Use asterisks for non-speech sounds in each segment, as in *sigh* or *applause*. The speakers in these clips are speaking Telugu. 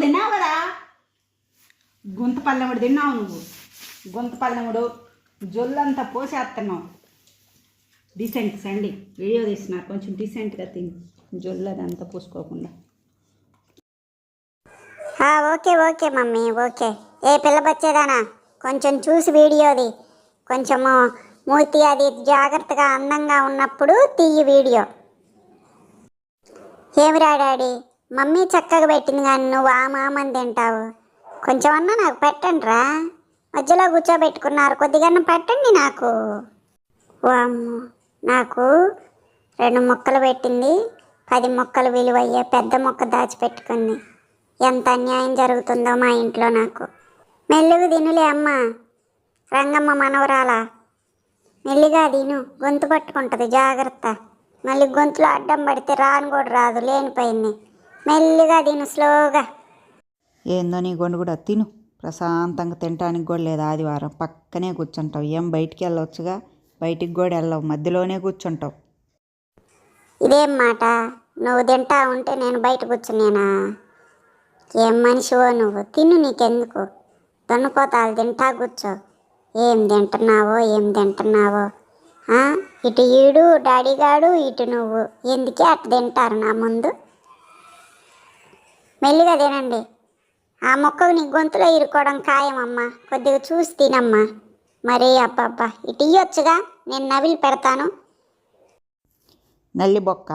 తిన్నావు కదా గుంత పల్లెముడు తిన్నావు నువ్వు. గుంత పల్లెముడు జొల్లంతా పోసేస్తున్నావు డీసెంట్ సండి వీడియో తీస్తున్నారు. కొంచెం డీసెంట్గా తిని. జొల్లు పోసుకోకుండా. పూసుకోకుండా ఓకే ఓకే మమ్మీ ఓకే. ఏ పిల్ల వచ్చేదానా కొంచెం చూసి వీడియోది. కొంచెము మూర్తి అది జాగ్రత్తగా అందంగా ఉన్నప్పుడు తీయి వీడియో. ఏమిరా డాడీ? మమ్మీ చక్కగా పెట్టింది కానీ నువ్వు ఆ మామని తింటావు. కొంచెం అన్నా నాకు పెట్టండి రా మధ్యలో కూర్చోబెట్టుకున్నారు. కొద్దిగా పెట్టండి నాకు. వామ్మో నాకు రెండు ముక్కలు పెట్టింది. పది ముక్కలు విలువయ్యే పెద్ద ముక్క దాచిపెట్టుకుంది. ఎంత అన్యాయం జరుగుతుందో మా ఇంట్లో నాకు. మెల్లుగు తినులే అమ్మ. రంగమ్మ మనవరాల? మెల్లిగా తిను. గొంతు పట్టుకుంటుంది. జాగ్రత్త. మళ్ళీ గొంతులో అడ్డం పడితే రాను కూడా రాదు. లేనిపోయింది. మెల్లిగా తిను స్లోగా. ఏందో నీ గొండు కూడా తిను. ప్రశాంతంగా తినటానికి కూడా లేదు ఆదివారం. పక్కనే కూర్చుంటావు. ఏం బయటికి వెళ్ళవచ్చుగా బయటికి కూడా వెళ్ళవు. మధ్యలోనే కూర్చుంటావు. ఇదేం మాట? నువ్వు తింటా ఉంటే నేను బయట కూర్చునేనా ఏం మనిషివో నువ్వు? తిను నీకెందుకు? దొన్నపోతాలు తింటా కూర్చో. ఏం తింటున్నావో ఏం తింటున్నావో? ఇటు ఈడు డాడీ గాడు ఇటు నువ్వు. ఎందుకే అట్ట తింటారు నా ముందు? మెల్లిగా తినండి. ఆ మొక్కకు నీ గొంతులో ఇరుకోవడం ఖాయమమ్మా. కొద్దిగా చూసి తినమ్మా. మరి అబ్బబ్బా ఇటు ఇయ్యొచ్చుగా నేను నవిలి పెడతాను. నల్లి బొక్క.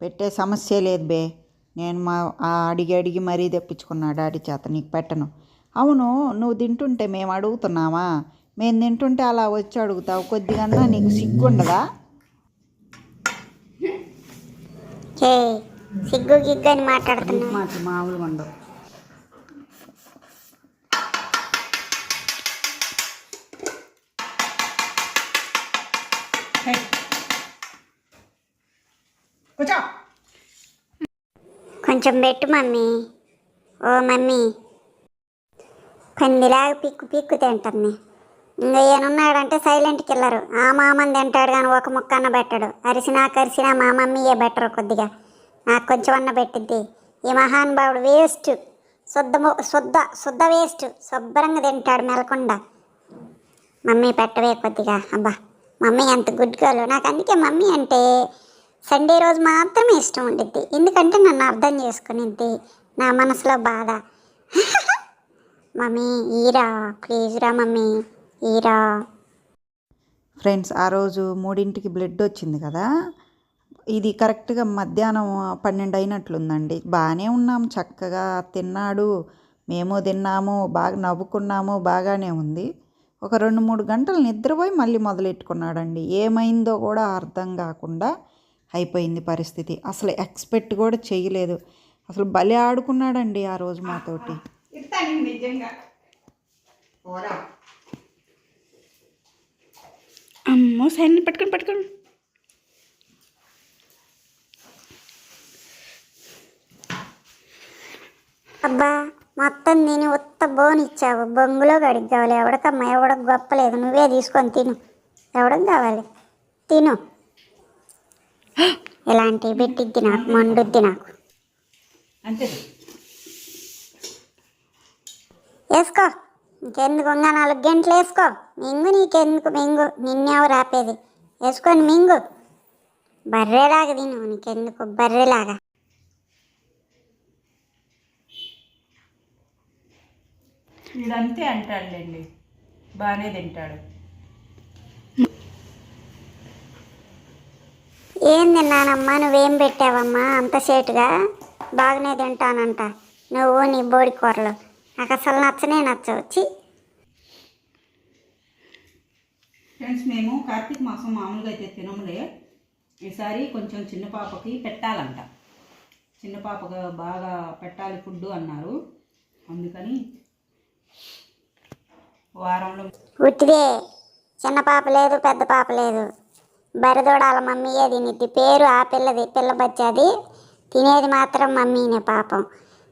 పెట్టే సమస్య లేదు బే. నేను మా ఆ అడిగి అడిగి మరీ తెప్పించుకున్నా డాడీ చేత. నీకు పెట్టను. అవును నువ్వు తింటుంటే మేము అడుగుతున్నామా? మేము తింటుంటే అలా వచ్చి అడుగుతావు. కొద్దిగా నీకు సిగ్గుండదా? ఏ సిగ్గు గిగ్గు అని మాట్లాడుతున్నా మామూలుగా ఉండవు. కూర్చో. కొంచెం పెట్టు మమ్మీ. ఓ మమ్మీ. పందిలాగా పిక్కు పిక్కు తింటుంది. ఇంకా ఈయనున్నాడంటే సైలెంట్ కిల్లరు. ఆ మామని తింటాడు కానీ ఒక ముక్క అన్న పెట్టడు. అరిసినా కరిసినా మా మమ్మీయే బెటరు కొద్దిగా. నాకు కొంచెం అన్న పెట్టిద్ది. ఈ మహానుభావుడు వేస్ట్. శుద్ధము శుద్ధ శుద్ధ వేస్ట్. శుభ్రంగా తింటాడు మెలకుండా మమ్మీ పెట్టవే కొద్దిగా. అబ్బా మమ్మీ ఎంత గుడ్ గర్ల్ నాకు అందుకే మమ్మీ అంటే సండే రోజు మాత్రమే ఇష్టం ఉండిద్ది. ఎందుకంటే నన్ను అర్థం చేసుకునిద్ది. నా మనసులో బాధ. *laughs* మమ్మీ ఈరా ప్లీజ్ రా మమ్మీ ఈరా. ఫ్రెండ్స్ ఆ రోజు మూడింటికి బ్లడ్ వచ్చింది కదా? ఇది కరెక్ట్గా మధ్యాహ్నం పన్నెండు అయినట్లుందండి బాగానే ఉన్నాం చక్కగా తిన్నాడు మేము తిన్నాము బాగా నవ్వుకున్నాము బాగానే ఉంది. ఒక రెండు మూడు గంటలు నిద్రపోయి మళ్ళీ మొదలెట్టుకున్నాడండి. ఏమైందో కూడా అర్థం కాకుండా అయిపోయింది పరిస్థితి. అసలు ఎక్స్పెక్ట్ కూడా చేయలేదు. అసలు భలే ఆడుకున్నాడండి ఆ రోజు మాతోటి. అమ్మో సైన్ పట్టుకొని పట్టుకొని అబ్బా మొత్తం తిని ఉత్త బోన్ ఇచ్చావు. బొంగులో గడికి కావాలి ఎవడికమ్మా ఎవడకు గొప్పలేదు. నువ్వే తీసుకొని తిను. ఎవడకు కావాలి? తిను. *gasps* ఇలాంటివి పెట్టిద్ది నాకు మండుద్ది నాకు. వేసుకో. ఇంకెందుకు ఇంకా నాలుగు గంటలు వేసుకో. మింగు నీకెందుకు? మింగు. నిన్నెవరు ఆపేది? వేసుకొని మింగు. బర్రెలాగా తిను. నీకెందుకు? బర్రెలాగా. వీడంతే అంటాడులేండి. బాగానే తింటాడు. ఏం తిన్నానమ్మా? నువ్వేం పెట్టావమ్మా అంత సేటుగా? బాగానే తింటానంట. నువ్వు నీ బోడి కూరలు. నాకు అసలు నచ్చనే నచ్చవు. చి ఫ్రెండ్స్ మేము కార్తీక మాసం మామూలుగా అయితే తినములే. ఈసారి కొంచెం చిన్న పాపకి పెట్టాలంట. చిన్న పాపగా బాగా పెట్టాలి ఫుడ్ అన్నారు. అందుకని వారంలో ఉట్టిదే చిన్న పాప లేదు పెద్ద పాప లేదు. బరిదోడాల మమ్మీయే తినిద్ది? పేరు ఆ పిల్లది పిల్ల బచ్చాది. తినేది మాత్రం మమ్మీనే పాపం.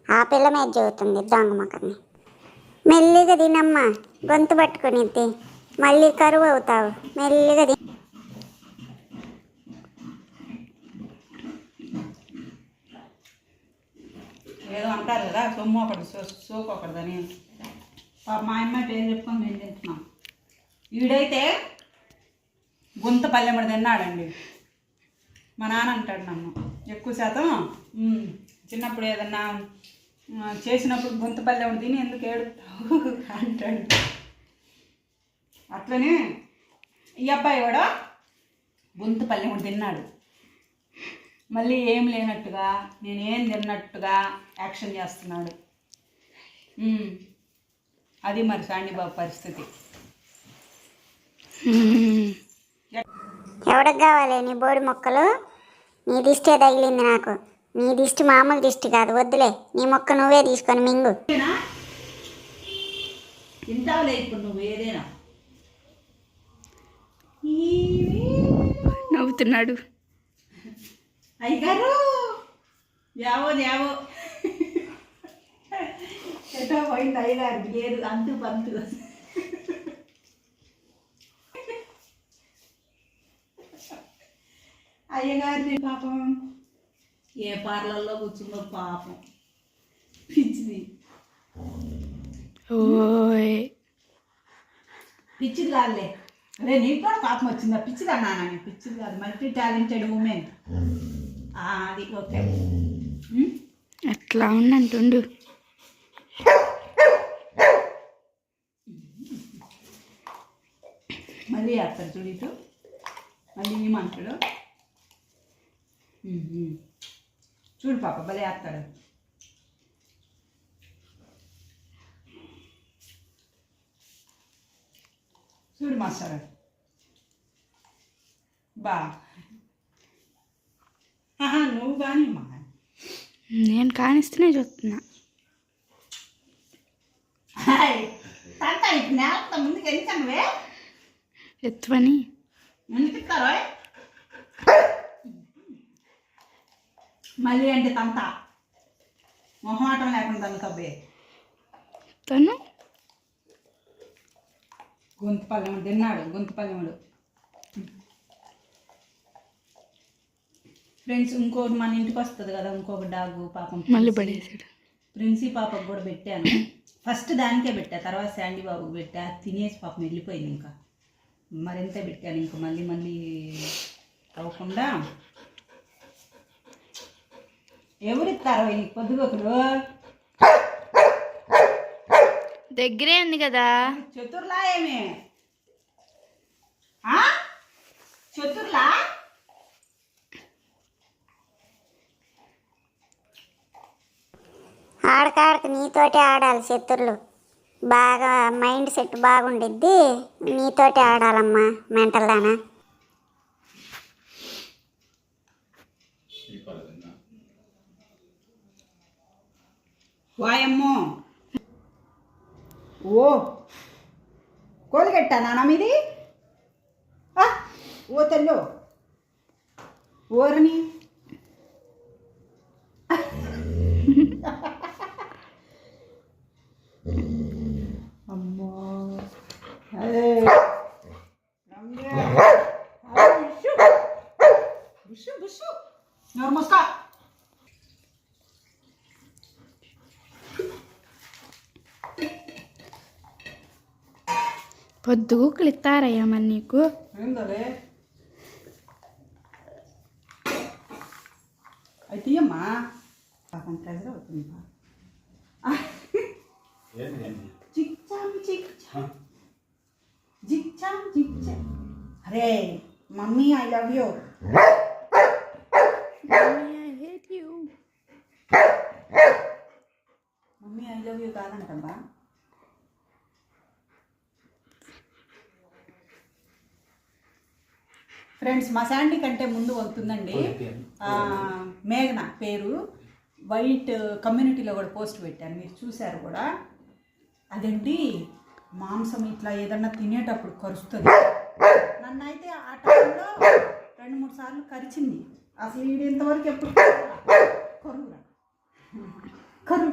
ఆ పిల్ల మీద చెబుతుంది దొంగ మొక్కని మెల్లిగా తినమ్మా గొంతు పట్టుకునిద్ది మళ్ళీ కరువు అవుతావు మెల్లిగా తిని ఏదో అంటారు కదా సొమ్ము ఒకటి సోకు ఒకటిదని మా అమ్మాయి పేరు చెప్పుకొని మేము తింటున్నాం. ఈడైతే గుంత పల్లెమడి తిన్నాడండి. మా నాన్న అంటాడు నన్ను. ఎక్కువ శాతం చిన్నప్పుడు ఏదన్నా చేసినప్పుడు గుంత పల్లెమడి తిని ఎందుకు ఏడుతావు *laughs* అంటాడు. అట్లనే ఈ అబ్బాయి కూడా గుంత పల్లెముడు తిన్నాడు. మళ్ళీ ఏం లేనట్టుగా నేనేం తిన్నట్టుగా యాక్షన్ చేస్తున్నాడు. అది మరి సాండిబాబు పరిస్థితి. ఎవడికి కావాలి నీ బోడి మొక్కలు? నీ దిష్టే తగిలింది నాకు. నీ దిష్టి మామూలు దిష్టి కాదు వద్దులే. నీ మొక్క నువ్వే తీసుకొని మింగు. తింటావులే ఇప్పుడు నువ్వు ఏదైనా. నవ్వుతున్నాడు. అయ్యగారు యావో యావో. ఎటో పోయింది అయ్యగారు లేదు అంతు పంతు. అయ్యగారిని పాపం. ఏ పార్లర్లో కూర్చుందో పాపం. పిచ్చిది. ఓయ్. పిచ్చిది కాదులే. అదే నీకు కూడా పాపం వచ్చిందా? పిచ్చిది అన్నా నేను పిచ్చిది కాదు. Multi talented women. అది ఓకే? అట్లా ఉన్నట్టుండు మళ్ళీ వేస్తాడు చూడు ఇటు. మళ్ళీ ఏమంటాడు చూడు పాప భలే వేస్తాడు. చూడు మాస్టర్. బా. నువ్వు కానీ మా. నేను కానిస్తూనే చూస్తున్నా. హాయ్. తాత ఇప్పుడు నేలంత ముందుకు ఎందుకనువే ఎత్తువని. ముందుకు ఇస్తారో మళ్ళీ అంటే తంత? మొహమాటం లేకుండా తంతబ్బే తను గొంతు పల్లెముడు తిన్నాడు గొంతు పల్లెముడు ఫ్రెండ్స్ ఇంకోటి మన ఇంటికి వస్తుంది కదా ఇంకొక డాగ్ పాపం మళ్ళీ పడేసాడు. ప్రిన్సీ పాపకు కూడా పెట్టాను. ఫస్ట్ దానికే పెట్టా తర్వాత శాండీ బాబుకి పెట్టా తినేసి పాపం వెళ్ళిపోయింది ఇంకా. మరింత పెట్టాను ఇంకా మళ్ళీ మళ్ళీ అవ్వకుండా. ఎవరిస్తారో ఈ పొద్దుగోకులు దగ్గరే ఉంది కదా. చతుర్లా ఏమి? ఆ? ఆడక ఆడక నీతోటే ఆడాలి శత్రులు. బాగా మైండ్ సెట్ బాగుండిద్ది నీతోటే ఆడాలమ్మా మెంటల్ దానా. వాయమ్మో. ఓ. కోలిగట్టా నానా మీది? ఓ తెల్లో. ఓరని అమ్మో అదే రమ్య. అదే, బుషు. బుషు బుషు నోరు మూసుకో. పొద్దుగుకులు ఇస్తారయ్యా మరి నీకు. అయితే అమ్మా పాపం ప్రెజర్ అవుతుంది అరే mummy I love you mummy I love you కాదంటమ్మా. Friends మా శాండీ కంటే ముందు అవుతుందండి ఆ, మేఘన పేరు. వైట్ కమ్యూనిటీలో కూడా పోస్ట్ పెట్టాను మీరు చూశారు కూడా. అదేంటి? మాంసం ఇట్లా ఏదన్నా తినేటప్పుడు కరుస్తుంది. నన్ను అయితే ఆ టైంలో రెండు మూడు సార్లు కరిచింది. అసలు ఇంతవరకు ఎప్పుడు కరువురా? కరు కరువు.